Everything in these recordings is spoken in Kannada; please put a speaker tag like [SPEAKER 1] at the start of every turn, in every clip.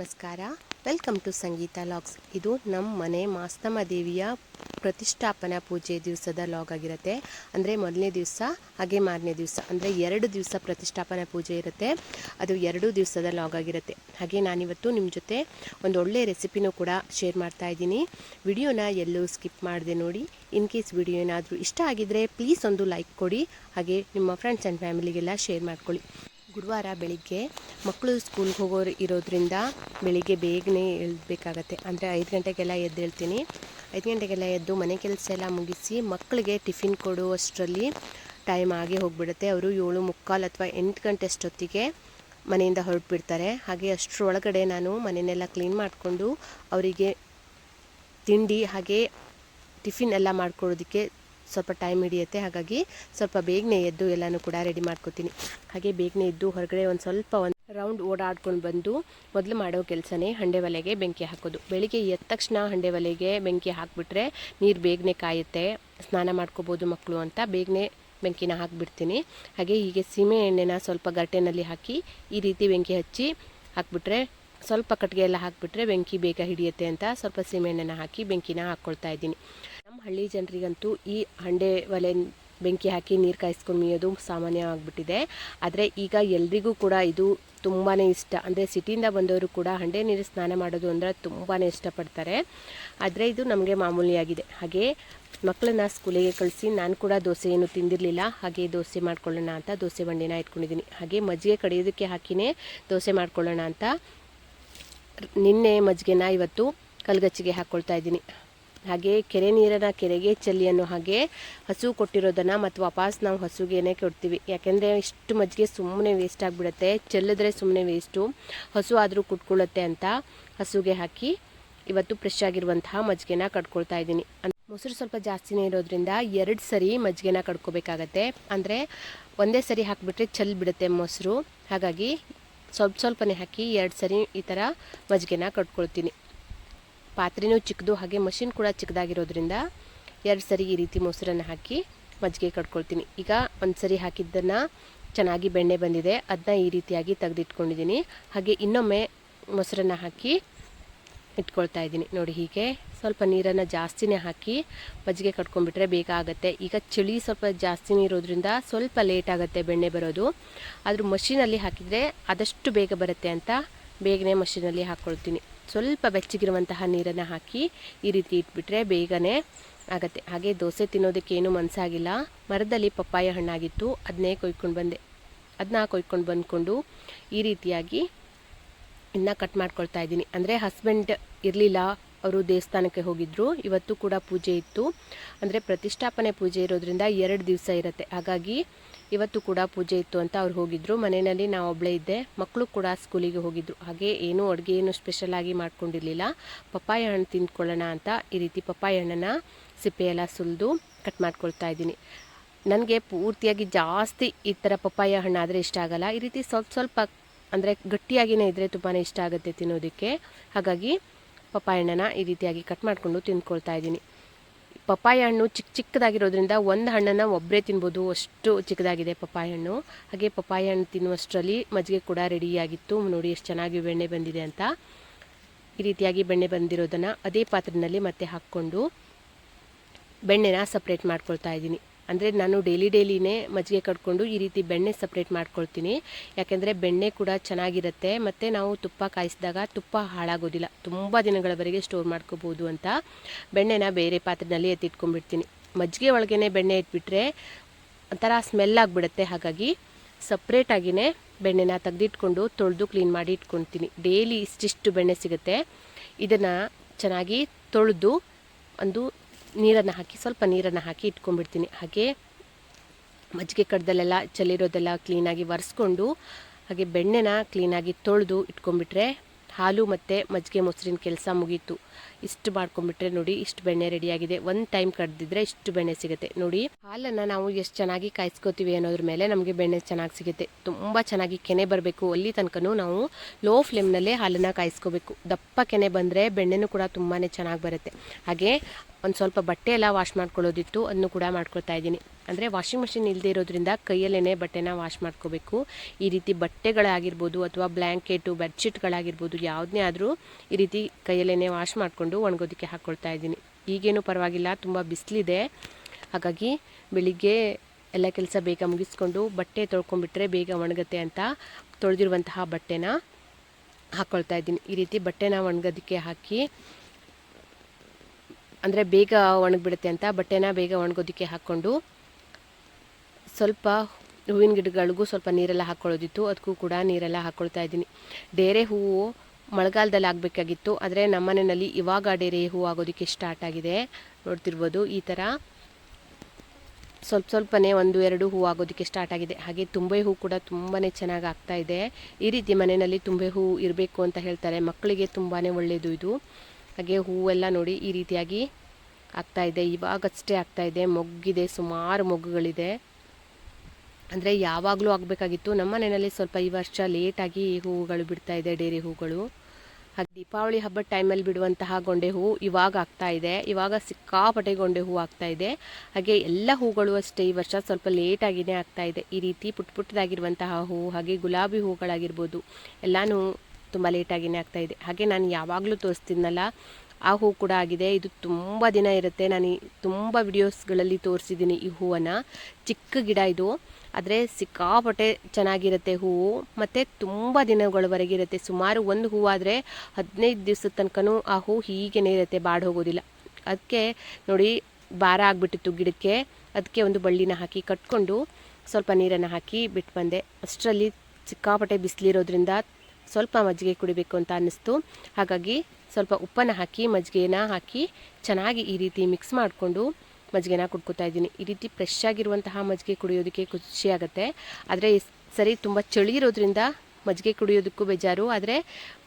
[SPEAKER 1] ನಮಸ್ಕಾರ. Welcome to Sangeetha logs. ಇದು ನಮ್ಮ ಮನೆ ಮಾಸ್ತಮ್ಮ ದೇವಿಯ ಪ್ರತಿಷ್ಠಾಪನಾ ಪೂಜೆ ದಿವಸದ ಲಾಗ್ ಆಗಿರುತ್ತೆ. ಅಂದರೆ ಮೊದಲನೇ ದಿವಸ, ಹಾಗೆ ಮಾರನೇ ದಿವಸ. ಅಂದರೆ ಎರಡು ದಿವಸ ಪ್ರತಿಷ್ಠಾಪನಾ ಪೂಜೆ ಇರುತ್ತೆ. ಅದು ಎರಡು ದಿವಸದ ಲಾಗ್ ಆಗಿರುತ್ತೆ. ಹಾಗೆ ನಾನಿವತ್ತು ನಿಮ್ಮ ಜೊತೆ ಒಂದು ಒಳ್ಳೆಯ ರೆಸಿಪಿನೂ ಕೂಡ ಶೇರ್ ಮಾಡ್ತಾ ಇದ್ದೀನಿ. ವಿಡಿಯೋನ ಎಲ್ಲೂ ಸ್ಕಿಪ್ ಮಾಡಿದೆ ನೋಡಿ. ಇನ್ ಕೇಸ್ ವಿಡಿಯೋ ಏನಾದರೂ ಇಷ್ಟ ಆಗಿದ್ದರೆ ಪ್ಲೀಸ್ ಒಂದು ಲೈಕ್ ಕೊಡಿ. ಹಾಗೆ ನಿಮ್ಮ ಫ್ರೆಂಡ್ಸ್ ಆ್ಯಂಡ್ ಫ್ಯಾಮಿಲಿಗೆಲ್ಲ ಶೇರ್ ಮಾಡ್ಕೊಳ್ಳಿ. ಗುರುವಾರ ಬೆಳಿಗ್ಗೆ ಮಕ್ಕಳು ಸ್ಕೂಲ್ಗೆ ಹೋಗೋರು ಇರೋದ್ರಿಂದ ಬೆಳಿಗ್ಗೆ ಬೇಗನೆ ಎಳ್ಬೇಕಾಗತ್ತೆ. ಅಂದರೆ ಐದು ಗಂಟೆಗೆಲ್ಲ ಎದ್ದೇಳ್ತೀನಿ ಐದು ಗಂಟೆಗೆಲ್ಲ ಎದ್ದು ಮನೆ ಕೆಲಸ ಎಲ್ಲ ಮುಗಿಸಿ ಮಕ್ಕಳಿಗೆ ಟಿಫಿನ್ ಕೊಡುವಷ್ಟರಲ್ಲಿ ಟೈಮ್ ಆಗಿ ಹೋಗಿಬಿಡುತ್ತೆ. ಅವರು ಏಳು ಮುಕ್ಕಾಲು ಅಥವಾ ಎಂಟು ಗಂಟೆ ಅಷ್ಟೊತ್ತಿಗೆ ಮನೆಯಿಂದ ಹೊರಟ್ಬಿಡ್ತಾರೆ. ಹಾಗೆ ಅಷ್ಟರೊಳಗಡೆ ನಾನು ಮನೆಯನ್ನೆಲ್ಲ ಕ್ಲೀನ್ ಮಾಡಿಕೊಂಡು ಅವರಿಗೆ ತಿಂಡಿ ಹಾಗೆ ಟಿಫಿನ್ ಎಲ್ಲ ಮಾಡ್ಕೊಡೋದಕ್ಕೆ ಸ್ವಲ್ಪ ಟೈಮ್ ಹಿಡಿಯುತ್ತೆ. ಹಾಗಾಗಿ ಸ್ವಲ್ಪ ಬೇಗನೆ ಎದ್ದು ಎಲ್ಲನೂ ಕೂಡ ರೆಡಿ ಮಾಡ್ಕೋತೀನಿ. ಹಾಗೆ ಬೇಗನೆ ಎದ್ದು ಹೊರಗಡೆ ಒಂದು ಸ್ವಲ್ಪ ಒಂದು ರೌಂಡ್ ಓಡಾಡ್ಕೊಂಡು ಬಂದು ಮೊದಲು ಮಾಡೋ ಕೆಲಸನೇ ಹಂಡೆ ಒಲೆಗೆ ಬೆಂಕಿ ಹಾಕೋದು. ಬೆಳಿಗ್ಗೆ ಎದ್ದ ತಕ್ಷಣ ಹಂಡೆ ಒಲೆಗೆ ಬೆಂಕಿ ಹಾಕಿಬಿಟ್ರೆ ನೀರು ಬೇಗನೆ ಕಾಯುತ್ತೆ. ಸ್ನಾನ ಮಾಡ್ಕೋಬೋದು ಮಕ್ಕಳು ಅಂತ ಬೇಗನೆ ಬೆಂಕಿನ ಹಾಕಿಬಿಡ್ತೀನಿ. ಹಾಗೆ ಹೀಗೆ ಸೀಮೆ ಎಣ್ಣೆನ ಸ್ವಲ್ಪ ಗರಟೆನಲ್ಲಿ ಹಾಕಿ ಈ ರೀತಿ ಬೆಂಕಿ ಹಚ್ಚಿ ಹಾಕ್ಬಿಟ್ರೆ ಸ್ವಲ್ಪ ಕಟ್ಟಿಗೆ ಎಲ್ಲ ಹಾಕಿಬಿಟ್ರೆ ಬೆಂಕಿ ಬೇಗ ಹಿಡಿಯುತ್ತೆ ಅಂತ ಸ್ವಲ್ಪ ಸೀಮೆಎಣ್ಣೆನ ಹಾಕಿ ಬೆಂಕಿನ ಹಾಕ್ಕೊಳ್ತಾ ಇದ್ದೀನಿ. ನಮ್ಮ ಹಳ್ಳಿ ಜನರಿಗಂತೂ ಈ ಹಂಡೆ ಒಲೆ ಬೆಂಕಿ ಹಾಕಿ ನೀರು ಕಾಯಿಸ್ಕೊಂಡು ಮೀಯೋದು ಸಾಮಾನ್ಯವಾಗಿಬಿಟ್ಟಿದೆ ಆದರೆ ಈಗ ಎಲ್ರಿಗೂ ಕೂಡ ಇದು ತುಂಬಾ ಇಷ್ಟ. ಅಂದರೆ ಸಿಟಿಯಿಂದ ಬಂದವರು ಕೂಡ ಹಂಡೆ ನೀರು ಸ್ನಾನ ಮಾಡೋದು ಅಂದರೆ ತುಂಬಾ ಇಷ್ಟಪಡ್ತಾರೆ. ಆದರೆ ಇದು ನಮಗೆ ಮಾಮೂಲಿಯಾಗಿದೆ. ಹಾಗೆ ಮಕ್ಕಳನ್ನ ಸ್ಕೂಲಿಗೆ ಕಳಿಸಿ ನಾನು ಕೂಡ ದೋಸೆ ಏನು ತಿಂದಿರಲಿಲ್ಲ. ಹಾಗೆ ದೋಸೆ ಮಾಡ್ಕೊಳ್ಳೋಣ ಅಂತ ದೋಸೆ ಬಂಡಿನ ಇಟ್ಕೊಂಡಿದ್ದೀನಿ ಹಾಗೆ ಮಜ್ಜಿಗೆ ಕಡಿಯೋದಕ್ಕೆ ಹಾಕಿನೇ ದೋಸೆ ಮಾಡ್ಕೊಳ್ಳೋಣ ಅಂತ ನಿನ್ನೆ ಮಜ್ಜಿಗೆನ ಇವತ್ತು ಕಲ್ಗಚ್ಚಿಗೆ ಹಾಕ್ಕೊಳ್ತಾ ಇದ್ದೀನಿ. ಹಾಗೆ ಕೆರೆ ನೀರನ್ನು ಕೆರೆಗೆ ಚೆಲ್ಲಿ ಅನ್ನೋ ಹಾಗೆ ಹಸು ಕೊಟ್ಟಿರೋದನ್ನು ಮತ್ತು ವಾಪಸ್ ನಾವು ಹಸುಗೇನೆ ಕೊಡ್ತೀವಿ. ಯಾಕೆಂದರೆ ಇಷ್ಟು ಮಜ್ಜಿಗೆ ಸುಮ್ಮನೆ ವೇಸ್ಟ್ ಆಗಿಬಿಡುತ್ತೆ. ಚೆಲ್ಲಿದ್ರೆ ಸುಮ್ಮನೆ ವೇಸ್ಟು ಹಸು ಆದರೂ ಕುಟ್ಕೊಳ್ಳುತ್ತೆ ಅಂತ ಹಸುಗೆ ಹಾಕಿ ಇವತ್ತು ಫ್ರೆಶ್ ಆಗಿರುವಂತಹ ಮಜ್ಜಿಗೆನ ಕಟ್ಕೊಳ್ತಾ ಇದ್ದೀನಿ. ಮೊಸರು ಸ್ವಲ್ಪ ಜಾಸ್ತಿನೇ ಇರೋದ್ರಿಂದ ಎರಡು ಸರಿ ಮಜ್ಜಿಗೆನ ಕಡ್ಕೋಬೇಕಾಗತ್ತೆ. ಅಂದರೆ ಒಂದೇ ಸರಿ ಹಾಕಿಬಿಟ್ರೆ ಚೆಲ್ಲಿ ಬಿಡುತ್ತೆ ಮೊಸರು. ಹಾಗಾಗಿ ಸ್ವಲ್ಪ ಸ್ವಲ್ಪನೇ ಹಾಕಿ ಎರಡು ಸರಿ ಈ ಥರ ಮಜ್ಜಿಗೆನ ಕಟ್ಕೊಳ್ತೀನಿ ಪಾತ್ರೆನೂ ಚಿಕ್ಕದು ಹಾಗೆ ಮಷಿನ್ ಕೂಡ ಚಿಕ್ಕದಾಗಿರೋದ್ರಿಂದ ಎರಡು ಸರಿ ಈ ರೀತಿ ಮೊಸರನ್ನು ಹಾಕಿ ಮಜ್ಜಿಗೆ ಕಟ್ಕೊಳ್ತೀನಿ ಈಗ ಒಂದು ಸರಿ ಹಾಕಿದ್ದನ್ನು ಚೆನ್ನಾಗಿ ಬೆಣ್ಣೆ ಬಂದಿದೆ. ಅದನ್ನ ಈ ರೀತಿಯಾಗಿ ತೆಗೆದಿಟ್ಕೊಂಡಿದ್ದೀನಿ. ಹಾಗೆ ಇನ್ನೊಮ್ಮೆ ಮೊಸರನ್ನು ಹಾಕಿ ಇಟ್ಕೊಳ್ತಾ ಇದ್ದೀನಿ. ನೋಡಿ ಹೀಗೆ ಸ್ವಲ್ಪ ನೀರನ್ನು ಜಾಸ್ತಿನೇ ಹಾಕಿ ಮಜ್ಜಿಗೆ ಕಟ್ಕೊಂಡ್ಬಿಟ್ರೆ ಬೇಗ ಆಗುತ್ತೆ. ಈಗ ಚಳಿ ಸ್ವಲ್ಪ ಜಾಸ್ತಿನೇ ಇರೋದ್ರಿಂದ ಸ್ವಲ್ಪ ಲೇಟ್ ಆಗುತ್ತೆ ಬೆಣ್ಣೆ ಬರೋದು. ಆದರೂ ಮಷಿನಲ್ಲಿ ಹಾಕಿದರೆ ಆದಷ್ಟು ಬೇಗ ಬರುತ್ತೆ ಅಂತ ಬೇಗನೆ ಮಷಿನಲ್ಲಿ ಹಾಕ್ಕೊಳ್ತೀನಿ ಸ್ವಲ್ಪ ಬೆಚ್ಚಗಿರುವಂತಹ ನೀರನ್ನು ಹಾಕಿ ಈ ರೀತಿ ಇಟ್ಬಿಟ್ರೆ ಬೇಗನೆ ಆಗುತ್ತೆ. ಹಾಗೆ ದೋಸೆ ತಿನ್ನೋದಕ್ಕೆ ಏನೂ ಮನಸ್ಸಾಗಿಲ್ಲ ಮರದಲ್ಲಿ ಪಪ್ಪಾಯ ಹಣ್ಣಾಗಿತ್ತು. ಅದನ್ನೇ ಕೊಯ್ಕೊಂಡು ಬಂದೆ. ಅದನ್ನ ಕೊಯ್ಕೊಂಡು ಬಂದ್ಕೊಂಡು ಈ ರೀತಿಯಾಗಿ ಇನ್ನು ಕಟ್ ಮಾಡ್ಕೊಳ್ತಾ ಇದ್ದೀನಿ. ಅಂದರೆ ಹಸ್ಬೆಂಡ್ ಇರಲಿಲ್ಲ, ಅವರು ದೇವಸ್ಥಾನಕ್ಕೆ ಹೋಗಿದ್ದರು ಇವತ್ತು ಕೂಡ ಪೂಜೆ ಇತ್ತು. ಅಂದರೆ ಪ್ರತಿಷ್ಠಾಪನೆ ಪೂಜೆ ಇರೋದ್ರಿಂದ ಎರಡು ದಿವಸ ಇರುತ್ತೆ. ಹಾಗಾಗಿ ಇವತ್ತು ಕೂಡ ಪೂಜೆ ಇತ್ತು ಅಂತ ಅವ್ರು ಹೋಗಿದ್ರು. ಮನೆಯಲ್ಲಿ ನಾವು ಒಬ್ಬಳೇ ಇದ್ದೆ. ಮಕ್ಕಳು ಕೂಡ ಸ್ಕೂಲಿಗೆ ಹೋಗಿದ್ದರು ಹಾಗೆ ಏನೂ ಅಡುಗೆ ಏನು ಸ್ಪೆಷಲಾಗಿ ಮಾಡ್ಕೊಂಡಿರಲಿಲ್ಲ. ಪಪ್ಪಾಯ ಹಣ್ಣು ತಿಂದ್ಕೊಳ್ಳೋಣ ಅಂತ ಈ ರೀತಿ ಪಪ್ಪಾಯ ಹಣ್ಣನ್ನು ಸಿಪ್ಪೆಯೆಲ್ಲ ಸುಲಿದು ಕಟ್ ಮಾಡ್ಕೊಳ್ತಾ ಇದ್ದೀನಿ. ನನಗೆ ಪೂರ್ತಿಯಾಗಿ ಜಾಸ್ತಿ ಈ ಥರ ಪಪ್ಪಾಯ ಹಣ್ಣಾದರೆ ಇಷ್ಟ ಆಗಲ್ಲ. ಈ ರೀತಿ ಸ್ವಲ್ಪ ಸ್ವಲ್ಪ ಅಂದರೆ ಗಟ್ಟಿಯಾಗಿನೇ ಇದ್ದರೆ ತುಂಬಾ ಇಷ್ಟ ಆಗುತ್ತೆ ತಿನ್ನೋದಕ್ಕೆ. ಹಾಗಾಗಿ ಪಪ್ಪಾಯ ಹಣ್ಣನ್ನು ಈ ರೀತಿಯಾಗಿ ಕಟ್ ಮಾಡಿಕೊಂಡು ತಿಂದ್ಕೊಳ್ತಾ ಇದ್ದೀನಿ. ಪಪ್ಪಾಯ ಹಣ್ಣು ಚಿಕ್ಕ ಚಿಕ್ಕದಾಗಿರೋದ್ರಿಂದ ಒಂದು ಹಣ್ಣನ್ನು ಒಬ್ಬರೇ ತಿನ್ಬೋದು. ಅಷ್ಟು ಚಿಕ್ಕದಾಗಿದೆ ಪಪ್ಪಾಯ ಹಣ್ಣು. ಹಾಗೆ ಪಪ್ಪಾಯ ಹಣ್ಣು ತಿನ್ನುವಷ್ಟರಲ್ಲಿ ಮಜ್ಜಿಗೆ ಕೂಡ ರೆಡಿಯಾಗಿತ್ತು ನೋಡಿ ಎಷ್ಟು ಚೆನ್ನಾಗಿ ಬೆಣ್ಣೆ ಬಂದಿದೆ ಅಂತ. ಈ ರೀತಿಯಾಗಿ ಬೆಣ್ಣೆ ಬಂದಿರೋದನ್ನು ಅದೇ ಪಾತ್ರೆಯಲ್ಲಿ ಮತ್ತೆ ಹಾಕ್ಕೊಂಡು ಬೆಣ್ಣೆನ ಸಪ್ರೇಟ್ ಮಾಡ್ಕೊಳ್ತಾ ಇದ್ದೀನಿ. ಅಂದರೆ ನಾನು ಡೈಲಿ ಡೈಲಿನೇ ಮಜ್ಜಿಗೆ ಕಟ್ಕೊಂಡು ಈ ರೀತಿ ಬೆಣ್ಣೆ ಸಪ್ರೇಟ್ ಮಾಡ್ಕೊಳ್ತೀನಿ. ಯಾಕೆಂದರೆ ಬೆಣ್ಣೆ ಕೂಡ ಚೆನ್ನಾಗಿರುತ್ತೆ. ಮತ್ತು ನಾವು ತುಪ್ಪ ಕಾಯಿಸಿದಾಗ ತುಪ್ಪ ಹಾಳಾಗೋದಿಲ್ಲ. ತುಂಬ ದಿನಗಳವರೆಗೆ ಸ್ಟೋರ್ ಮಾಡ್ಕೋಬೋದು ಅಂತ ಬೆಣ್ಣೆನ ಬೇರೆ ಪಾತ್ರೆಯಲ್ಲಿ ಎತ್ತಿಟ್ಕೊಂಡ್ಬಿಡ್ತೀನಿ. ಮಜ್ಜಿಗೆ ಒಳಗೇ ಬೆಣ್ಣೆ ಇಟ್ಬಿಟ್ರೆ ಒಂಥರ ಸ್ಮೆಲ್ ಆಗಿಬಿಡುತ್ತೆ. ಹಾಗಾಗಿ ಸಪ್ರೇಟಾಗಿಯೇ ಬೆಣ್ಣೆನ ತೆಗೆದಿಟ್ಕೊಂಡು ತೊಳೆದು ಕ್ಲೀನ್ ಮಾಡಿ ಇಟ್ಕೊತೀನಿ. ಡೈಲಿ ಇಷ್ಟಿಷ್ಟು ಬೆಣ್ಣೆ ಸಿಗುತ್ತೆ. ಇದನ್ನು ಚೆನ್ನಾಗಿ ತೊಳೆದು ಒಂದು ನೀರನ್ನು ಹಾಕಿ, ಸ್ವಲ್ಪ ನೀರನ್ನು ಹಾಕಿ ಇಟ್ಕೊಂಡ್ಬಿಡ್ತೀನಿ. ಹಾಗೆ ಮಜ್ಜಿಗೆ ಕಡ್ದಲ್ಲೆಲ್ಲ ಚೆಲ್ಲಿರೋದೆಲ್ಲ ಕ್ಲೀನಾಗಿ ಒರೆಸ್ಕೊಂಡು, ಹಾಗೆ ಬೆಣ್ಣೆನ ಕ್ಲೀನಾಗಿ ತೊಳೆದು ಇಟ್ಕೊಂಡ್ಬಿಟ್ರೆ ಹಾಲು ಮತ್ತು ಮಜ್ಜಿಗೆ ಮೊಸರಿನ ಕೆಲಸ ಮುಗೀತು. ಇಷ್ಟು ಮಾಡ್ಕೊಂಡ್ಬಿಟ್ರೆ ನೋಡಿ, ಇಷ್ಟು ಬೆಣ್ಣೆ ರೆಡಿಯಾಗಿದೆ ಒಂದು ಟೈಮ್ ಕಡ್ದಿದ್ರೆ ಇಷ್ಟು ಬೆಣ್ಣೆ ಸಿಗುತ್ತೆ. ನೋಡಿ, ಹಾಲನ್ನು ನಾವು ಎಷ್ಟು ಚೆನ್ನಾಗಿ ಕಾಯಿಸ್ಕೋತೀವಿ ಅನ್ನೋದ್ರ ಮೇಲೆ ನಮಗೆ ಬೆಣ್ಣೆ ಚೆನ್ನಾಗಿ ಸಿಗುತ್ತೆ. ತುಂಬ ಚೆನ್ನಾಗಿ ಕೆನೆ ಬರಬೇಕು. ಅಲ್ಲಿ ತನಕನೂ ನಾವು ಲೋ ಫ್ಲೇಮ್ನಲ್ಲೇ ಹಾಲನ್ನು ಕಾಯಿಸ್ಕೋಬೇಕು. ದಪ್ಪ ಕೆನೆ ಬಂದರೆ ಬೆಣ್ಣೆನೂ ಕೂಡ ತುಂಬಾ ಚೆನ್ನಾಗಿ ಬರುತ್ತೆ. ಹಾಗೆ ಒಂದು ಸ್ವಲ್ಪ ಬಟ್ಟೆ ಎಲ್ಲ ವಾಶ್ ಮಾಡ್ಕೊಳ್ಳೋದಿತ್ತು ಅದನ್ನು ಕೂಡ ಮಾಡ್ಕೊಳ್ತಾ ಇದ್ದೀನಿ. ಅಂದರೆ ವಾಷಿಂಗ್ ಮಷಿನ್ ಇಲ್ಲದೆ ಇರೋದ್ರಿಂದ ಕೈಯಲ್ಲೇ ಬಟ್ಟೆನ ವಾಶ್ ಮಾಡ್ಕೋಬೇಕು. ಈ ರೀತಿ ಬಟ್ಟೆಗಳಾಗಿರ್ಬೋದು ಅಥವಾ ಬ್ಲ್ಯಾಂಕೆಟು ಬೆಡ್ಶೀಟ್ಗಳಾಗಿರ್ಬೋದು ಯಾವುದನ್ನೇ ಆದರೂ ಈ ರೀತಿ ಕೈಯಲ್ಲೇ ವಾಶ್ ಮಾಡಿಕೊಂಡು ಒಣಗೋದಕ್ಕೆ ಹಾಕ್ಕೊಳ್ತಾ ಇದ್ದೀನಿ. ಈಗೇನು ಪರವಾಗಿಲ್ಲ, ತುಂಬ ಬಿಸಿಲಿದೆ. ಹಾಗಾಗಿ ಬೆಳಿಗ್ಗೆ ಎಲ್ಲ ಕೆಲಸ ಬೇಗ ಮುಗಿಸ್ಕೊಂಡು ಬಟ್ಟೆ ತೊಳ್ಕೊಂಡ್ಬಿಟ್ರೆ ಬೇಗ ಒಣಗುತ್ತೆ ಅಂತ ತೊಳೆದಿರುವಂತಹ ಬಟ್ಟೆನ ಹಾಕ್ಕೊಳ್ತಾ ಇದ್ದೀನಿ. ಈ ರೀತಿ ಬಟ್ಟೆನ ಒಣಗೋದಕ್ಕೆ ಹಾಕಿ, ಅಂದರೆ ಬೇಗ ಒಣಗಿಬಿಡುತ್ತೆ ಅಂತ ಬಟ್ಟೆನ ಬೇಗ ಒಣಗೋದಕ್ಕೆ ಹಾಕ್ಕೊಂಡು ಸ್ವಲ್ಪ ಹೂವಿನ ಗಿಡಗಳಿಗೂ ಸ್ವಲ್ಪ ನೀರೆಲ್ಲ ಹಾಕ್ಕೊಳ್ಳೋದಿತ್ತು. ಅದಕ್ಕೂ ಕೂಡ ನೀರೆಲ್ಲ ಹಾಕ್ಕೊಳ್ತಾ ಇದ್ದೀನಿ. ಡೇರೆ ಹೂವು ಮಳೆಗಾಲದಲ್ಲಿ ಆಗಬೇಕಾಗಿತ್ತು, ಆದರೆ ನಮ್ಮನೆಯಲ್ಲಿ ಇವಾಗ ಡೇರೆ ಹೂವು ಆಗೋದಕ್ಕೆ ಸ್ಟಾರ್ಟ್ ಆಗಿದೆ. ನೋಡ್ತಿರ್ಬೋದು ಈ ಥರ ಸ್ವಲ್ಪ ಸ್ವಲ್ಪನೇ ಒಂದು ಎರಡು ಹೂವು ಆಗೋದಕ್ಕೆ ಸ್ಟಾರ್ಟ್ ಆಗಿದೆ. ಹಾಗೆ ತುಂಬೆ ಹೂ ಕೂಡ ತುಂಬಾ ಚೆನ್ನಾಗಿ ಆಗ್ತಾ ಇದೆ. ಈ ರೀತಿ ಮನೆಯಲ್ಲಿ ತುಂಬೆ ಹೂ ಇರಬೇಕು ಅಂತ ಹೇಳ್ತಾರೆ. ಮಕ್ಕಳಿಗೆ ತುಂಬಾ ಒಳ್ಳೆಯದು ಇದು. ಹಾಗೆ ಹೂವೆಲ್ಲ ನೋಡಿ ಈ ರೀತಿಯಾಗಿ ಆಗ್ತಾ ಇದೆ. ಇವಾಗಷ್ಟೇ ಆಗ್ತಾ ಇದೆ. ಮೊಗ್ಗಿದೆ. ಸುಮಾರು ಮೊಗ್ಗುಗಳಿದೆ. ಅಂದರೆ ಯಾವಾಗಲೂ ಆಗಬೇಕಾಗಿತ್ತು. ನಮ್ಮ ಮನೆಯಲ್ಲಿ ಸ್ವಲ್ಪ ಈ ವರ್ಷ ಲೇಟಾಗಿ ಹೂವುಗಳು ಬಿಡ್ತಾ ಇದೆ ಡೇರಿ ಹೂಗಳು ಹಾಗೆ ದೀಪಾವಳಿ ಹಬ್ಬದ ಟೈಮಲ್ಲಿ ಬಿಡುವಂತಹ ಗೊಂಡೆ ಹೂವು ಇವಾಗ ಆಗ್ತಾ ಇದೆ. ಇವಾಗ ಸಿಕ್ಕಾಪಟ್ಟೆ ಗೊಂಡೆ ಹೂವು ಆಗ್ತಾ ಇದೆ. ಹಾಗೆ ಎಲ್ಲ ಹೂಗಳು ಅಷ್ಟೇ ಈ ವರ್ಷ ಸ್ವಲ್ಪ ಲೇಟಾಗಿಯೇ ಆಗ್ತಾ ಇದೆ. ಈ ರೀತಿ ಪುಟ್ ಪುಟ್ಟದಾಗಿರುವಂತಹ ಹೂವು ಹಾಗೆ ಗುಲಾಬಿ ಹೂಗಳಾಗಿರ್ಬೋದು, ಎಲ್ಲನೂ ತುಂಬ ಲೇಟಾಗಿಯೇ ಆಗ್ತಾ ಇದೆ. ಹಾಗೆ ನಾನು ಯಾವಾಗಲೂ ತೋರಿಸ್ತೀನಲ್ಲ, ಆ ಹೂ ಕೂಡ ಆಗಿದೆ. ಇದು ತುಂಬ ದಿನ ಇರುತ್ತೆ. ನಾನು ತುಂಬ ವಿಡಿಯೋಸ್ಗಳಲ್ಲಿ ತೋರಿಸಿದ್ದೀನಿ ಈ ಹೂವನ್ನು. ಚಿಕ್ಕ ಗಿಡ ಇದು. ಆದರೆ ಸಿಕ್ಕಾಪಟ್ಟೆ ಚೆನ್ನಾಗಿರುತ್ತೆ ಹೂವು ಮತ್ತು ತುಂಬ ದಿನಗಳವರೆಗೆ ಇರುತ್ತೆ. ಸುಮಾರು ಒಂದು ಹೂವಾದರೆ ಹದಿನೈದು ದಿವಸದ ತನಕನೂ ಆ ಹೂವು ಹೀಗೇನೆ ಇರುತ್ತೆ, ಬಾಡಿ ಹೋಗೋದಿಲ್ಲ. ಅದಕ್ಕೆ ನೋಡಿ, ಭಾರ ಆಗಿಬಿಟ್ಟಿತ್ತು ಗಿಡಕ್ಕೆ. ಅದಕ್ಕೆ ಒಂದು ಬಳ್ಳಿನ ಹಾಕಿ ಕಟ್ಕೊಂಡು ಸ್ವಲ್ಪ ನೀರನ್ನು ಹಾಕಿ ಬಿಟ್ಟು ಬಂದೆ. ಅಷ್ಟರಲ್ಲಿ ಸಿಕ್ಕಾಪಟ್ಟೆ ಬಿಸಿಲಿರೋದ್ರಿಂದ ಸ್ವಲ್ಪ ಮಜ್ಜಿಗೆ ಕುಡಿಬೇಕು ಅಂತ ಅನ್ನಿಸ್ತು. ಹಾಗಾಗಿ ಸ್ವಲ್ಪ ಉಪ್ಪನ್ನು ಹಾಕಿ, ಮಜ್ಜಿಗೆನ ಹಾಕಿ ಚೆನ್ನಾಗಿ ಈ ರೀತಿ ಮಿಕ್ಸ್ ಮಾಡಿಕೊಂಡು ಮಜ್ಜಿಗೆನ ಕುಡ್ಕೋತಾ ಇದ್ದೀನಿ. ಈ ರೀತಿ ಫ್ರೆಶ್ ಆಗಿರುವಂತಹ ಮಜ್ಜಿಗೆ ಕುಡಿಯೋದಕ್ಕೆ ಖುಷಿಯಾಗುತ್ತೆ ಆದರೆ ಸರಿ ತುಂಬ ಚಳಿ ಇರೋದ್ರಿಂದ ಮಜ್ಜಿಗೆ ಕುಡಿಯೋದಕ್ಕೂ ಬೇಜಾರು. ಆದರೆ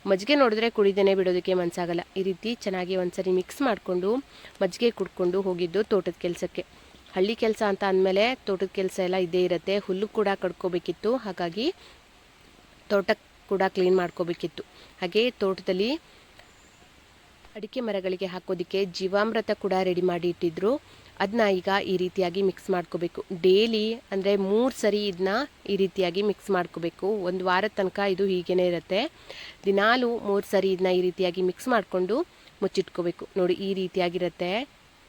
[SPEAKER 1] ಮಜ್ಜಿಗೆ ನೋಡಿದ್ರೆ ಕುಡಿದೇನೆ ಬಿಡೋದಕ್ಕೆ ಮನಸ್ಸಾಗಲ್ಲ ಈ ರೀತಿ ಚೆನ್ನಾಗಿ ಒಂದ್ಸರಿ ಮಿಕ್ಸ್ ಮಾಡಿಕೊಂಡು ಮಜ್ಜಿಗೆ ಕುಡ್ಕೊಂಡು ಹೋಗಿದ್ದು ತೋಟದ ಕೆಲಸಕ್ಕೆ. ಹಳ್ಳಿ ಕೆಲಸ ಅಂತ ಅಂದಮೇಲೆ ತೋಟದ ಕೆಲಸ ಎಲ್ಲ ಇದ್ದೇ ಇರುತ್ತೆ. ಹುಲ್ಲು ಕೂಡ ಕಡ್ಕೋಬೇಕಿತ್ತು. ಹಾಗಾಗಿ ತೋಟ ಕೂಡ ಕ್ಲೀನ್ ಮಾಡ್ಕೋಬೇಕಿತ್ತು. ಹಾಗೆ ತೋಟದಲ್ಲಿ ಅಡಿಕೆ ಮರಗಳಿಗೆ ಹಾಕೋದಕ್ಕೆ ಜೀವಾಮೃತ ಕೂಡ ರೆಡಿ ಮಾಡಿ ಇಟ್ಟಿದ್ರು. ಅದನ್ನ ಈಗ ಈ ರೀತಿಯಾಗಿ ಮಿಕ್ಸ್ ಮಾಡ್ಕೋಬೇಕು. ಡೇಲಿ ಅಂದರೆ ಮೂರು ಸರಿ ಇದನ್ನ ಈ ರೀತಿಯಾಗಿ ಮಿಕ್ಸ್ ಮಾಡ್ಕೋಬೇಕು. ಒಂದು ವಾರದ ತನಕ ಇದು ಹೀಗೇ ಇರುತ್ತೆ. ದಿನಾಲು ಮೂರು ಸರಿ ಇದನ್ನ ಈ ರೀತಿಯಾಗಿ ಮಿಕ್ಸ್ ಮಾಡಿಕೊಂಡು ಮುಚ್ಚಿಟ್ಕೋಬೇಕು. ನೋಡಿ, ಈ ರೀತಿಯಾಗಿರುತ್ತೆ.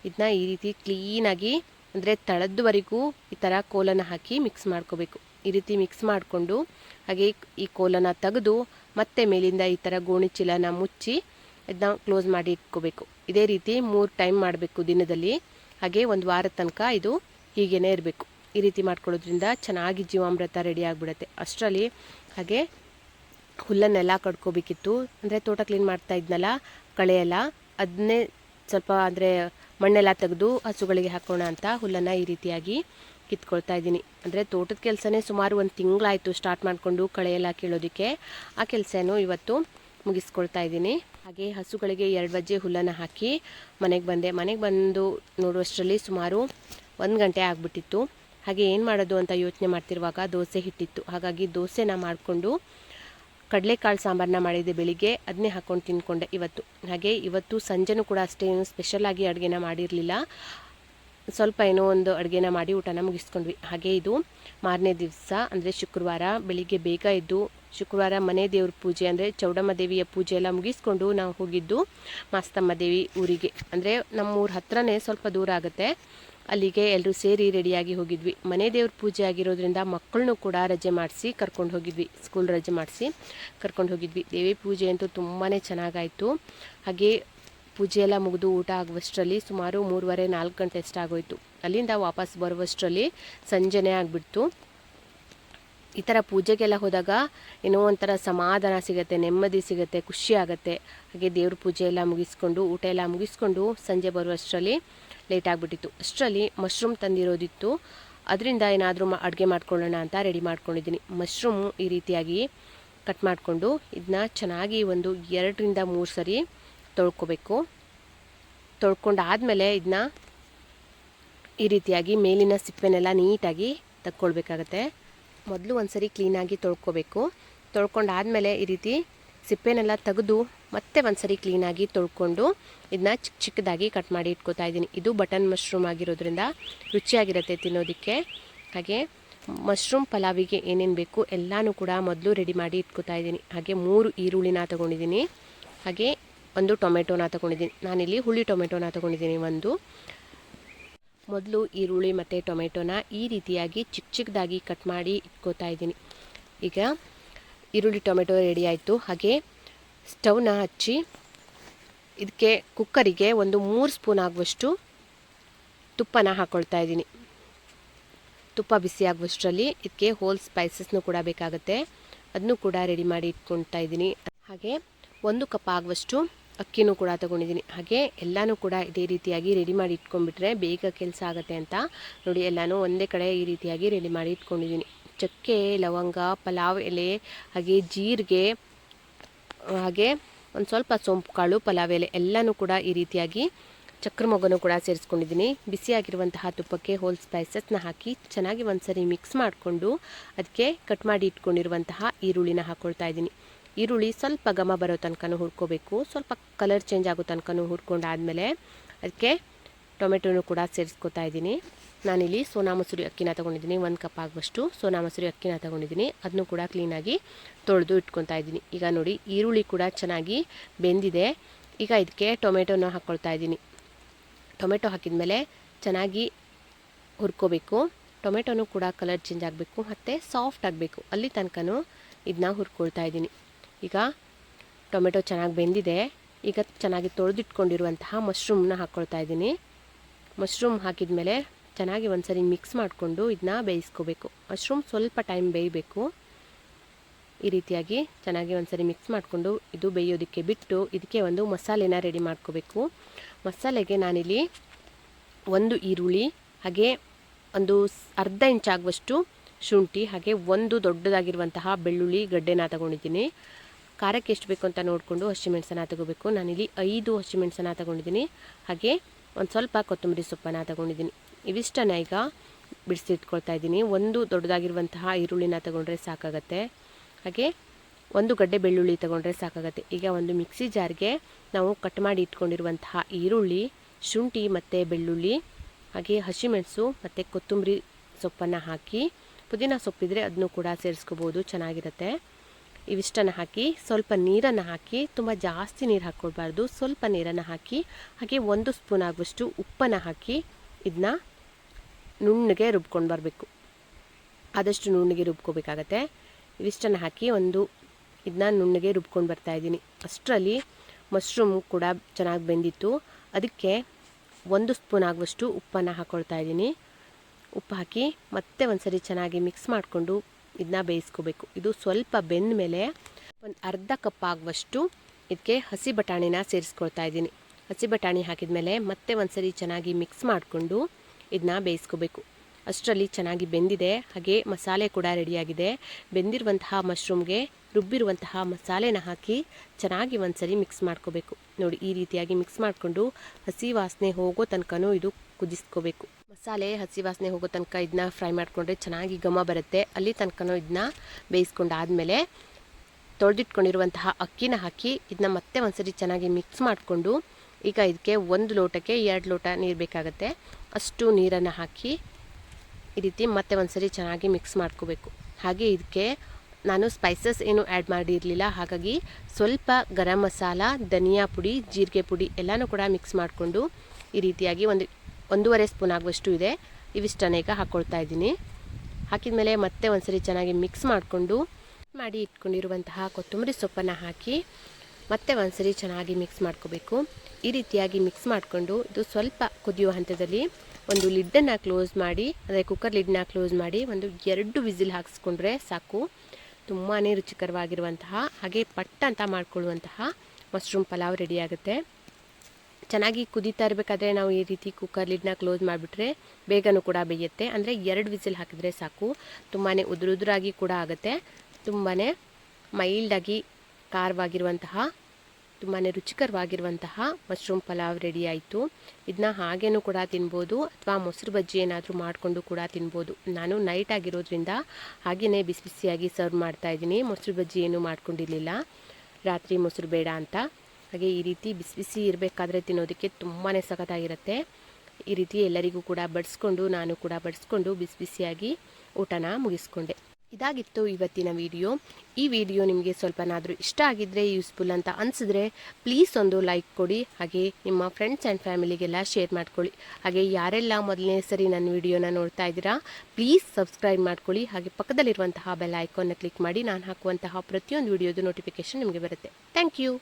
[SPEAKER 1] ಇದನ್ನ ಈ ರೀತಿ ಕ್ಲೀನಾಗಿ ಅಂದರೆ ತಳದವರೆಗೂ ಈ ಥರ ಕೋಲನ್ನು ಹಾಕಿ ಮಿಕ್ಸ್ ಮಾಡ್ಕೋಬೇಕು. ಈ ರೀತಿ ಮಿಕ್ಸ್ ಮಾಡಿಕೊಂಡು ಹಾಗೆ ಈ ಕೋಲನ್ನು ತೆಗೆದು ಮತ್ತೆ ಮೇಲಿಂದ ಈ ಥರ ಗೋಣಿ ಚೀಲನ ಮುಚ್ಚಿ ಇದನ್ನ ಕ್ಲೋಸ್ ಮಾಡಿ ಇಟ್ಕೋಬೇಕು. ಇದೇ ರೀತಿ ಮೂರು ಟೈಮ್ ಮಾಡಬೇಕು ದಿನದಲ್ಲಿ. ಹಾಗೆ ಒಂದು ವಾರದ ತನಕ ಇದು ಹೀಗೇನೆ ಇರಬೇಕು. ಈ ರೀತಿ ಮಾಡ್ಕೊಳ್ಳೋದ್ರಿಂದ ಚೆನ್ನಾಗಿ ಜೀವಾಮೃತ ರೆಡಿ ಆಗಿಬಿಡುತ್ತೆ. ಅಷ್ಟರಲ್ಲಿ ಹಾಗೆ ಹುಲ್ಲನ್ನೆಲ್ಲ ಕಡ್ಕೋಬೇಕಿತ್ತು. ಅಂದರೆ ತೋಟ ಕ್ಲೀನ್ ಮಾಡ್ತಾ ಇದ್ನಲ್ಲ ಕಳೆಯೆಲ್ಲ ಅದನ್ನೇ ಸ್ವಲ್ಪ ಅಂದರೆ ಮಣ್ಣೆಲ್ಲ ತೆಗೆದು ಹಸುಗಳಿಗೆ ಹಾಕೋಣ ಅಂತ ಹುಲ್ಲನ್ನು ಈ ರೀತಿಯಾಗಿ ಕಿತ್ಕೊಳ್ತಾ ಇದ್ದೀನಿ. ಅಂದರೆ ತೋಟದ ಕೆಲಸನೇ ಸುಮಾರು ಒಂದು ತಿಂಗಳಾಯಿತು ಸ್ಟಾರ್ಟ್ ಮಾಡಿಕೊಂಡು ಕಳೆಯೆಲ್ಲ ಕೀಳೋದಕ್ಕೆ. ಆ ಕೆಲಸನೂ ಇವತ್ತು ಮುಗಿಸ್ಕೊಳ್ತಾ ಇದ್ದೀನಿ. ಹಾಗೆ ಹಸುಗಳಿಗೆ ಎರಡು ಬಜ್ಜೆ ಹುಲ್ಲನ್ನು ಹಾಕಿ ಮನೆಗೆ ಬಂದೆ. ಮನೆಗೆ ಬಂದು ನೋಡುವಷ್ಟರಲ್ಲಿ ಸುಮಾರು ಒಂದು ಗಂಟೆ ಆಗಿಬಿಟ್ಟಿತ್ತು. ಹಾಗೆ ಏನು ಮಾಡೋದು ಅಂತ ಯೋಚನೆ ಮಾಡ್ತಿರುವಾಗ ದೋಸೆ ಹಿಟ್ಟಿತ್ತು. ಹಾಗಾಗಿ ದೋಸೆನ ಮಾಡಿಕೊಂಡು ಕಡಲೆಕಾಳು ಸಾಂಬಾರನ್ನ ಮಾಡಿದ್ದೆ ಬೆಳಿಗ್ಗೆ. ಅದನ್ನೇ ಹಾಕ್ಕೊಂಡು ತಿನ್ಕೊಂಡೆ ಇವತ್ತು. ಹಾಗೆ ಇವತ್ತು ಸಂಜೆನೂ ಕೂಡ ಅಷ್ಟೇ ಏನು ಸ್ಪೆಷಲಾಗಿ ಅಡುಗೆನ ಮಾಡಿರಲಿಲ್ಲ. ಸ್ವಲ್ಪ ಏನೋ ಒಂದು ಅಡುಗೆನ ಮಾಡಿ ಊಟನ ಮುಗಿಸ್ಕೊಂಡ್ವಿ. ಹಾಗೆ ಇದು ಮಾರನೇ ದಿವಸ, ಅಂದರೆ ಶುಕ್ರವಾರ, ಬೆಳಿಗ್ಗೆ ಬೇಗ ಎದ್ದು ಶುಕ್ರವಾರ ಮನೆ ದೇವ್ರ ಪೂಜೆ ಅಂದರೆ ಚೌಡಮ್ಮ ದೇವಿಯ ಪೂಜೆ ಎಲ್ಲ ಮುಗಿಸ್ಕೊಂಡು ನಾವು ಹೋಗಿದ್ದು ಮಾಸ್ತಮ್ಮ ದೇವಿ ಊರಿಗೆ. ಅಂದರೆ ನಮ್ಮೂರ ಹತ್ರನೇ ಸ್ವಲ್ಪ ದೂರ ಆಗುತ್ತೆ. ಅಲ್ಲಿಗೆ ಎಲ್ಲರೂ ಸೇರಿ ರೆಡಿಯಾಗಿ ಹೋಗಿದ್ವಿ. ಮನೆ ದೇವ್ರ ಪೂಜೆ ಆಗಿರೋದ್ರಿಂದ ಮಕ್ಕಳನ್ನೂ ಕೂಡ ರಜೆ ಮಾಡಿಸಿ ಕರ್ಕೊಂಡು ಹೋಗಿದ್ವಿ. ಸ್ಕೂಲ್ ರಜೆ ಮಾಡಿಸಿ ಕರ್ಕೊಂಡು ಹೋಗಿದ್ವಿ. ದೇವಿ ಪೂಜೆ ಅಂತೂ ತುಂಬಾ ಚೆನ್ನಾಗಾಯಿತು. ಹಾಗೆ ಪೂಜೆ ಎಲ್ಲ ಮುಗಿದು ಊಟ ಆಗುವಷ್ಟರಲ್ಲಿ ಸುಮಾರು ಮೂರುವರೆ ನಾಲ್ಕು ಗಂಟೆ ಅಷ್ಟಾಗೋಯ್ತು. ಅಲ್ಲಿಂದ ವಾಪಸ್ ಬರುವಷ್ಟರಲ್ಲಿ ಸಂಜೆನೇ ಆಗಿಬಿಡ್ತು. ಈ ಥರ ಪೂಜೆಗೆಲ್ಲ ಹೋದಾಗ ಏನೋ ಒಂಥರ ಸಮಾಧಾನ ಸಿಗುತ್ತೆ, ನೆಮ್ಮದಿ ಸಿಗುತ್ತೆ, ಖುಷಿ ಆಗುತ್ತೆ. ಹಾಗೆ ದೇವ್ರ ಪೂಜೆ ಎಲ್ಲ ಮುಗಿಸ್ಕೊಂಡು, ಊಟ ಎಲ್ಲ ಮುಗಿಸ್ಕೊಂಡು ಸಂಜೆ ಬರುವಷ್ಟರಲ್ಲಿ ಲೇಟ್ ಆಗಿಬಿಟ್ಟಿತ್ತು. ಅಷ್ಟರಲ್ಲಿ ಮಶ್ರೂಮ್ ತಂದಿರೋದಿತ್ತು. ಅದರಿಂದ ಏನಾದರೂ ಅಡುಗೆ ಮಾಡ್ಕೊಳ್ಳೋಣ ಅಂತ ರೆಡಿ ಮಾಡ್ಕೊಂಡಿದ್ದೀನಿ. ಮಶ್ರೂಮ್ ಈ ರೀತಿಯಾಗಿ ಕಟ್ ಮಾಡಿಕೊಂಡು ಇದನ್ನ ಚೆನ್ನಾಗಿ ಒಂದು ಎರಡರಿಂದ ಮೂರು ಸರಿ ತೊಳ್ಕೊಬೇಕು. ತೊಳ್ಕೊಂಡಾದಮೇಲೆ ಇದನ್ನ ಈ ರೀತಿಯಾಗಿ ಮೇಲಿನ ಸಿಪ್ಪೆನೆಲ್ಲ ನೀಟಾಗಿ ತಕ್ಕೊಳ್ಬೇಕಾಗತ್ತೆ. ಮೊದಲು ಒಂದ್ಸರಿ ಕ್ಲೀನಾಗಿ ತೊಳ್ಕೊಬೇಕು. ತೊಳ್ಕೊಂಡಾದಮೇಲೆ ಈ ರೀತಿ ಸಿಪ್ಪೆನೆಲ್ಲ ತೆಗೆದು ಮತ್ತೆ ಒಂದ್ಸರಿ ಕ್ಲೀನಾಗಿ ತೊಳ್ಕೊಂಡು ಇದನ್ನ ಚಿಕ್ಕ ಚಿಕ್ಕದಾಗಿ ಕಟ್ ಮಾಡಿ ಇಟ್ಕೋತಾ ಇದ್ದೀನಿ. ಇದು ಬಟನ್ ಮಶ್ರೂಮ್ ಆಗಿರೋದ್ರಿಂದ ರುಚಿಯಾಗಿರುತ್ತೆ ತಿನ್ನೋದಕ್ಕೆ. ಹಾಗೆ ಮಶ್ರೂಮ್ ಪಲಾವಿಗೆ ಏನೇನು ಬೇಕು ಎಲ್ಲಾನು ಕೂಡ ಮೊದಲು ರೆಡಿ ಮಾಡಿ ಇಟ್ಕೋತಾ ಇದ್ದೀನಿ. ಹಾಗೆ ಮೂರು ಈರುಳ್ಳಿನ ತೊಗೊಂಡಿದ್ದೀನಿ. ಹಾಗೆ ಒಂದು ಟೊಮೆಟೊನ ತೊಗೊಂಡಿದ್ದೀನಿ. ನಾನಿಲ್ಲಿ ಹುಳಿ ಟೊಮೆಟೊನ ತೊಗೊಂಡಿದ್ದೀನಿ ಒಂದು. ಮೊದಲು ಈರುಳ್ಳಿ ಮತ್ತು ಟೊಮೆಟೊನ ಈ ರೀತಿಯಾಗಿ ಚಿಕ್ಕ ಚಿಕ್ಕದಾಗಿ ಕಟ್ ಮಾಡಿ ಇಟ್ಕೋತಾ ಇದ್ದೀನಿ. ಈಗ ಈರುಳ್ಳಿ ಟೊಮೆಟೊ ರೆಡಿ ಆಯಿತು. ಹಾಗೆ ಸ್ಟವ್ನ ಹಚ್ಚಿ ಇದಕ್ಕೆ ಕುಕ್ಕರಿಗೆ ಒಂದು ಮೂರು ಸ್ಪೂನ್ ಆಗುವಷ್ಟು ತುಪ್ಪನ ಹಾಕ್ಕೊಳ್ತಾ ಇದ್ದೀನಿ. ತುಪ್ಪ ಬಿಸಿ ಆಗುವಷ್ಟರಲ್ಲಿ ಇದಕ್ಕೆ ಹೋಲ್ ಸ್ಪೈಸಸ್ನು ಕೂಡ ಬೇಕಾಗುತ್ತೆ. ಅದನ್ನು ಕೂಡ ರೆಡಿ ಮಾಡಿ ಇಟ್ಕೊಳ್ತಾ ಇದ್ದೀನಿ. ಹಾಗೆ ಒಂದು ಕಪ್ ಆಗುವಷ್ಟು ಅಕ್ಕಿನೂ ಕೂಡ ತಗೊಂಡಿದ್ದೀನಿ. ಹಾಗೆ ಎಲ್ಲನೂ ಕೂಡ ಇದೇ ರೀತಿಯಾಗಿ ರೆಡಿ ಮಾಡಿ ಇಟ್ಕೊಂಡ್ಬಿಟ್ರೆ ಬೇಗ ಕೆಲಸ ಆಗುತ್ತೆ ಅಂತ ನೋಡಿ ಎಲ್ಲನೂ ಒಂದೇ ಕಡೆ ಈ ರೀತಿಯಾಗಿ ರೆಡಿ ಮಾಡಿ ಇಟ್ಕೊಂಡಿದ್ದೀನಿ. ಚಕ್ಕೆ, ಲವಂಗ, ಪಲಾವ್, ಎಲೆ, ಹಾಗೆ ಜೀರಿಗೆ, ಹಾಗೆ ಒಂದು ಸ್ವಲ್ಪ ಸೋಂಪು, ಕಾಳು, ಪಲಾವ್, ಎಲೆ ಎಲ್ಲನೂ ಕೂಡ ಈ ರೀತಿಯಾಗಿ ಚಕ್ರ ಮೊಗ್ಗನ್ನು ಕೂಡ ಸೇರಿಸ್ಕೊಂಡಿದ್ದೀನಿ. ಬಿಸಿಯಾಗಿರುವಂತಹ ತುಪ್ಪಕ್ಕೆ ಹೋಲ್ ಸ್ಪೈಸಸ್ನ ಹಾಕಿ ಚೆನ್ನಾಗಿ ಒಂದ್ಸರಿ ಮಿಕ್ಸ್ ಮಾಡಿಕೊಂಡು ಅದಕ್ಕೆ ಕಟ್ ಮಾಡಿ ಇಟ್ಕೊಂಡಿರುವಂತಹ ಈರುಳ್ಳಿನ ಹಾಕ್ಕೊಳ್ತಾ ಇದ್ದೀನಿ. ಈರುಳ್ಳಿ ಸ್ವಲ್ಪ ಘಮ ಬರೋ ತನಕನೂ ಹುರ್ಕೋಬೇಕು. ಸ್ವಲ್ಪ ಕಲರ್ ಚೇಂಜ್ ಆಗೋ ತನಕನೂ ಹುರ್ಕೊಂಡಾದಮೇಲೆ ಅದಕ್ಕೆ ಟೊಮೆಟೊನು ಕೂಡ ಸೇರಿಸ್ಕೊತಾ ಇದ್ದೀನಿ. ನಾನಿಲ್ಲಿ ಸೋನಾ ಮಸೂರಿ ಅಕ್ಕಿನ ತೊಗೊಂಡಿದ್ದೀನಿ, ಒಂದು ಕಪ್ ಆಗುವಷ್ಟು ಸೋನಾ ಮಸೂರಿ ಅಕ್ಕಿನ ತೊಗೊಂಡಿದ್ದೀನಿ. ಅದನ್ನು ಕೂಡ ಕ್ಲೀನಾಗಿ ತೊಳೆದು ಇಟ್ಕೊತಾ ಇದ್ದೀನಿ. ಈಗ ನೋಡಿ, ಈರುಳ್ಳಿ ಕೂಡ ಚೆನ್ನಾಗಿ ಬೆಂದಿದೆ. ಈಗ ಇದಕ್ಕೆ ಟೊಮೆಟೊನ ಹಾಕ್ಕೊಳ್ತಾ ಇದ್ದೀನಿ. ಟೊಮೆಟೊ ಹಾಕಿದ ಮೇಲೆ ಚೆನ್ನಾಗಿ ಹುರ್ಕೋಬೇಕು. ಟೊಮೆಟೊನೂ ಕೂಡ ಕಲರ್ ಚೇಂಜ್ ಆಗಬೇಕು, ಮತ್ತು ಸಾಫ್ಟ್ ಆಗಬೇಕು. ಅಲ್ಲಿ ತನಕನೂ ಇದನ್ನ ಹುರ್ಕೊಳ್ತಾ ಇದ್ದೀನಿ. ಈಗ ಟೊಮೆಟೊ ಚೆನ್ನಾಗಿ ಬೆಂದಿದೆ. ಈಗ ಚೆನ್ನಾಗಿ ತೊಳೆದಿಟ್ಕೊಂಡಿರುವಂತಹ ಮಶ್ರೂಮ್ನ ಹಾಕ್ಕೊಳ್ತಾ ಇದ್ದೀನಿ. ಮಶ್ರೂಮ್ ಹಾಕಿದ ಮೇಲೆ ಚೆನ್ನಾಗಿ ಒಂದ್ಸರಿ ಮಿಕ್ಸ್ ಮಾಡಿಕೊಂಡು ಇದನ್ನ ಬೇಯಿಸ್ಕೋಬೇಕು. ಮಶ್ರೂಮ್ ಸ್ವಲ್ಪ ಟೈಮ್ ಬೇಯಬೇಕು. ಈ ರೀತಿಯಾಗಿ ಚೆನ್ನಾಗಿ ಒಂದ್ಸರಿ ಮಿಕ್ಸ್ ಮಾಡಿಕೊಂಡು ಇದು ಬೇಯೋದಕ್ಕೆ ಬಿಟ್ಟು ಇದಕ್ಕೆ ಒಂದು ಮಸಾಲೆನ ರೆಡಿ ಮಾಡ್ಕೋಬೇಕು. ಮಸಾಲೆಗೆ ನಾನಿಲ್ಲಿ ಒಂದು ಈರುಳ್ಳಿ, ಹಾಗೆ ಒಂದು ಅರ್ಧ ಇಂಚಾಗುವಷ್ಟು ಶುಂಠಿ, ಹಾಗೆ ಒಂದು ದೊಡ್ಡದಾಗಿರುವಂತಹ ಬೆಳ್ಳುಳ್ಳಿ ಗಡ್ಡೆನ ತಗೊಂಡಿದ್ದೀನಿ. ಖಾರಕ್ಕೆ ಎಷ್ಟು ಬೇಕು ಅಂತ ನೋಡಿಕೊಂಡು ಹಸಿಮೆಣಸನ್ನ ತಗೋಬೇಕು. ನಾನಿಲ್ಲಿ ಐದು ಹಸಿಮೆಣಸನ್ನ ತಗೊಂಡಿದ್ದೀನಿ. ಹಾಗೆ ಒಂದು ಸ್ವಲ್ಪ ಕೊತ್ತಂಬರಿ ಸೊಪ್ಪನ್ನು ತಗೊಂಡಿದ್ದೀನಿ. ಇವಿಷ್ಟನ್ನ ಈಗ ಬಿಡಿಸಿಟ್ಕೊಳ್ತಾ ಇದ್ದೀನಿ. ಒಂದು ದೊಡ್ಡದಾಗಿರುವಂತಹ ಈರುಳ್ಳಿನ ತಗೊಂಡ್ರೆ ಸಾಕಾಗತ್ತೆ. ಹಾಗೆ ಒಂದು ಗಡ್ಡೆ ಬೆಳ್ಳುಳ್ಳಿ ತಗೊಂಡ್ರೆ ಸಾಕಾಗತ್ತೆ. ಈಗ ಒಂದು ಮಿಕ್ಸಿ ಜಾರ್ಗೆ ನಾವು ಕಟ್ ಮಾಡಿ ಇಟ್ಕೊಂಡಿರುವಂತಹ ಈರುಳ್ಳಿ, ಶುಂಠಿ ಮತ್ತು ಬೆಳ್ಳುಳ್ಳಿ, ಹಾಗೆ ಹಸಿಮೆಣಸು ಮತ್ತು ಕೊತ್ತಂಬರಿ ಸೊಪ್ಪನ್ನು ಹಾಕಿ ಪುದೀನ ಸೊಪ್ಪಿದ್ರೆ ಅದನ್ನು ಕೂಡ ಸೇರಿಸ್ಕೋಬೋದು. ಚೆನ್ನಾಗಿರುತ್ತೆ. ಇವಿಷ್ಟನ್ನು ಹಾಕಿ, ಸ್ವಲ್ಪ ನೀರನ್ನು ಹಾಕಿ, ತುಂಬ ಜಾಸ್ತಿ ನೀರು ಹಾಕ್ಕೊಳ್ಬಾರ್ದು ಸ್ವಲ್ಪ ನೀರನ್ನು ಹಾಕಿ, ಹಾಗೆ ಒಂದು ಸ್ಪೂನ್ ಆಗುವಷ್ಟು ಉಪ್ಪನ್ನು ಹಾಕಿ ಇದನ್ನ ನುಣ್ಣಗೆ ರುಬ್ಕೊಂಡು ಬರಬೇಕು. ಆದಷ್ಟು ನುಣ್ಣಗೆ ರುಬ್ಕೋಬೇಕಾಗತ್ತೆ. ಇವಿಷ್ಟನ್ನು ಹಾಕಿ ಒಂದು ಇದನ್ನ ನುಣ್ಣಗೆ ರುಬ್ಕೊಂಡು ಬರ್ತಾಯಿದ್ದೀನಿ ಅಷ್ಟರಲ್ಲಿ ಮಶ್ರೂಮ್ ಕೂಡ ಚೆನ್ನಾಗಿ ಬೆಂದಿತ್ತು. ಅದಕ್ಕೆ ಒಂದು ಸ್ಪೂನ್ ಆಗುವಷ್ಟು ಉಪ್ಪನ್ನು ಹಾಕ್ಕೊಳ್ತಾ ಇದ್ದೀನಿ. ಉಪ್ಪು ಹಾಕಿ ಮತ್ತೆ ಒಂದು ಸರಿ ಚೆನ್ನಾಗಿ ಮಿಕ್ಸ್ ಮಾಡಿಕೊಂಡು ಇದನ್ನ ಬೇಯಿಸ್ಕೋಬೇಕು. ಇದು ಸ್ವಲ್ಪ ಬೆಂದ ಮೇಲೆ ಒಂದು ಅರ್ಧ ಕಪ್ ಆಗುವಷ್ಟು ಇದಕ್ಕೆ ಹಸಿ ಬಟಾಣಿನ ಸೇರಿಸ್ಕೊಳ್ತಾ ಇದ್ದೀನಿ. ಹಸಿ ಬಟಾಣಿ ಹಾಕಿದ ಮೇಲೆ ಮತ್ತೆ ಒಂದ್ಸರಿ ಚೆನ್ನಾಗಿ ಮಿಕ್ಸ್ ಮಾಡಿಕೊಂಡು ಇದನ್ನ ಬೇಯಿಸ್ಕೋಬೇಕು. ಅಷ್ಟರಲ್ಲಿ ಚೆನ್ನಾಗಿ ಬೆಂದಿದೆ. ಹಾಗೆ ಮಸಾಲೆ ಕೂಡ ರೆಡಿಯಾಗಿದೆ. ಬೆಂದಿರುವಂತಹ ಮಶ್ರೂಮ್ಗೆ ರುಬ್ಬಿರುವಂತಹ ಮಸಾಲೆನ ಹಾಕಿ ಚೆನ್ನಾಗಿ ಒಂದ್ಸರಿ ಮಿಕ್ಸ್ ಮಾಡ್ಕೋಬೇಕು. ನೋಡಿ, ಈ ರೀತಿಯಾಗಿ ಮಿಕ್ಸ್ ಮಾಡಿಕೊಂಡು ಹಸಿ ವಾಸನೆ ಹೋಗೋ ತನಕನೂ ಇದು ಕುದಿಸ್ಕೋಬೇಕು. ಮಸಾಲೆ, ಹಸಿ ವಾಸನೆ ಹೋಗೋ ತನಕ ಇದನ್ನ ಫ್ರೈ ಮಾಡಿಕೊಂಡ್ರೆ ಚೆನ್ನಾಗಿ ಘಮ ಬರುತ್ತೆ. ಅಲ್ಲಿ ತನಕನೂ ಇದನ್ನ ಬೇಯಿಸ್ಕೊಂಡಾದಮೇಲೆ ತೊಳೆದಿಟ್ಕೊಂಡಿರುವಂತಹ ಅಕ್ಕಿನ ಹಾಕಿ ಇದನ್ನ ಮತ್ತೆ ಒಂದ್ಸರಿ ಚೆನ್ನಾಗಿ ಮಿಕ್ಸ್ ಮಾಡಿಕೊಂಡು ಈಗ ಇದಕ್ಕೆ ಒಂದು ಲೋಟಕ್ಕೆ ಎರಡು ಲೋಟ ನೀರು ಬೇಕಾಗುತ್ತೆ. ಅಷ್ಟು ನೀರನ್ನು ಹಾಕಿ ಈ ರೀತಿ ಮತ್ತೆ ಒಂದ್ಸರಿ ಚೆನ್ನಾಗಿ ಮಿಕ್ಸ್ ಮಾಡ್ಕೋಬೇಕು. ಹಾಗೆ ಇದಕ್ಕೆ ನಾನು ಸ್ಪೈಸಸ್ ಏನು ಆ್ಯಡ್ ಮಾಡಿರಲಿಲ್ಲ. ಹಾಗಾಗಿ ಸ್ವಲ್ಪ ಗರಂ ಮಸಾಲ, ಧನಿಯಾ ಪುಡಿ, ಜೀರಿಗೆ ಪುಡಿ ಎಲ್ಲನೂ ಕೂಡ ಮಿಕ್ಸ್ ಮಾಡಿಕೊಂಡು ಈ ರೀತಿಯಾಗಿ ಒಂದು ಒಂದೂವರೆ ಸ್ಪೂನ್ ಆಗುವಷ್ಟು ಇದೆ. ಇವಿಷ್ಟನ್ನ ಈಗ ಹಾಕ್ಕೊಳ್ತಾ ಇದ್ದೀನಿ. ಹಾಕಿದ ಮೇಲೆ ಮತ್ತೆ ಒಂದ್ಸರಿ ಚೆನ್ನಾಗಿ ಮಿಕ್ಸ್ ಮಾಡಿಕೊಂಡು, ಮಾಡಿ ಇಟ್ಕೊಂಡಿರುವಂತಹ ಕೊತ್ತಂಬರಿ ಸೊಪ್ಪನ್ನು ಹಾಕಿ ಮತ್ತೆ ಒಂದ್ಸರಿ ಚೆನ್ನಾಗಿ ಮಿಕ್ಸ್ ಮಾಡ್ಕೋಬೇಕು. ಈ ರೀತಿಯಾಗಿ ಮಿಕ್ಸ್ ಮಾಡಿಕೊಂಡು, ಇದು ಸ್ವಲ್ಪ ಕುದಿಯುವ ಹಂತದಲ್ಲಿ ಒಂದು ಲಿಡ್ಡನ್ನು ಕ್ಲೋಸ್ ಮಾಡಿ, ಅಂದರೆ ಕುಕ್ಕರ್ ಲಿಡ್ನ ಕ್ಲೋಸ್ ಮಾಡಿ ಒಂದು ಎರಡು ವಿಸಿಲ್ ಹಾಕಿಸ್ಕೊಂಡ್ರೆ ಸಾಕು. ತುಂಬಾ ರುಚಿಕರವಾಗಿರುವಂತಹ, ಹಾಗೆ ಪಟ್ಟ ಅಂತ ಮಾಡಿಕೊಳ್ಳುವಂತಹ ಮಶ್ರೂಮ್ ಪಲಾವ್ ರೆಡಿ ಆಗುತ್ತೆ. ಚೆನ್ನಾಗಿ ಕುದೀತಾ ಇರಬೇಕಾದ್ರೆ ನಾವು ಈ ರೀತಿ ಕುಕ್ಕರ್ ಲಿಡ್ನ ಕ್ಲೋಸ್ ಮಾಡಿಬಿಟ್ರೆ ಬೇಗನೂ ಕೂಡ ಬೇಯುತ್ತೆ. ಅಂದರೆ ಎರಡು ವಿಸಿಲ್ ಹಾಕಿದ್ರೆ ಸಾಕು. ತುಂಬಾ ಉದುರುದುರಾಗಿ ಕೂಡ ಆಗುತ್ತೆ. ತುಂಬಾ ಮೈಲ್ಡಾಗಿ ಖಾರವಾಗಿರುವಂತಹ ತುಂಬಾ ರುಚಿಕರವಾಗಿರುವಂತಹ ಮಶ್ರೂಮ್ ಪಲಾವ್ ರೆಡಿ ಆಯಿತು. ಇದನ್ನ ಹಾಗೇನೂ ಕೂಡ ತಿನ್ಬೋದು. ಅಥವಾ ಮೊಸರು ಬಜ್ಜಿ ಏನಾದರೂ ಮಾಡಿಕೊಂಡು ಕೂಡ ತಿನ್ಬೋದು. ನಾನು ನೈಟ್ ಆಗಿರೋದ್ರಿಂದ ಹಾಗೆಯೇ ಬಿಸಿ ಬಿಸಿಯಾಗಿ ಸರ್ವ್ ಮಾಡ್ತಾ ಇದ್ದೀನಿ. ಮೊಸರು ಬಜ್ಜಿ ಏನೂ ಮಾಡ್ಕೊಂಡಿರಲಿಲ್ಲ. ರಾತ್ರಿ ಮೊಸರು ಬೇಡ ಅಂತ. ಹಾಗೆ ಈ ರೀತಿ ಬಿಸಿ ಬಿಸಿ ಇರಬೇಕಾದ್ರೆ ತಿನ್ನೋದಕ್ಕೆ ತುಂಬಾ ಸಖತ್ತಾಗಿರುತ್ತೆ. ಈ ರೀತಿ ಎಲ್ಲರಿಗೂ ಕೂಡ ಬಡಿಸ್ಕೊಂಡು, ನಾನು ಕೂಡ ಬಡಿಸ್ಕೊಂಡು ಬಿಸಿ ಬಿಸಿಯಾಗಿ ಊಟನ ಮುಗಿಸ್ಕೊಂಡೆ. ಇದಾಗಿತ್ತು ಇವತ್ತಿನ ವಿಡಿಯೋ. ಈ ವಿಡಿಯೋ ನಿಮಗೆ ಸ್ವಲ್ಪನಾದರೂ ಇಷ್ಟ ಆಗಿದ್ದರೆ ಯೂಸ್ಫುಲ್ ಅಂತ ಅನಿಸಿದ್ರೆ ಪ್ಲೀಸ್ ಒಂದು ಲೈಕ್ ಕೊಡಿ, ಹಾಗೆ ನಿಮ್ಮ ಫ್ರೆಂಡ್ಸ್ ಆ್ಯಂಡ್ ಫ್ಯಾಮಿಲಿಗೆಲ್ಲ ಶೇರ್ ಮಾಡ್ಕೊಳ್ಳಿ. ಹಾಗೆ ಯಾರೆಲ್ಲ ಮೊದಲನೇ ಸರಿ ನನ್ನ ವಿಡಿಯೋನ ನೋಡ್ತಾ ಇದ್ದೀರಾ, ಪ್ಲೀಸ್ ಸಬ್ಸ್ಕ್ರೈಬ್ ಮಾಡ್ಕೊಳ್ಳಿ. ಹಾಗೆ ಪಕ್ಕದಲ್ಲಿರುವಂತಹ ಬೆಲ್ ಐಕಾನ್ನ ಕ್ಲಿಕ್ ಮಾಡಿ, ನಾನು ಹಾಕುವಂತಹ ಪ್ರತಿಯೊಂದು ವಿಡಿಯೋದು ನೋಟಿಫಿಕೇಶನ್ ನಿಮಗೆ ಬರುತ್ತೆ. Thank you!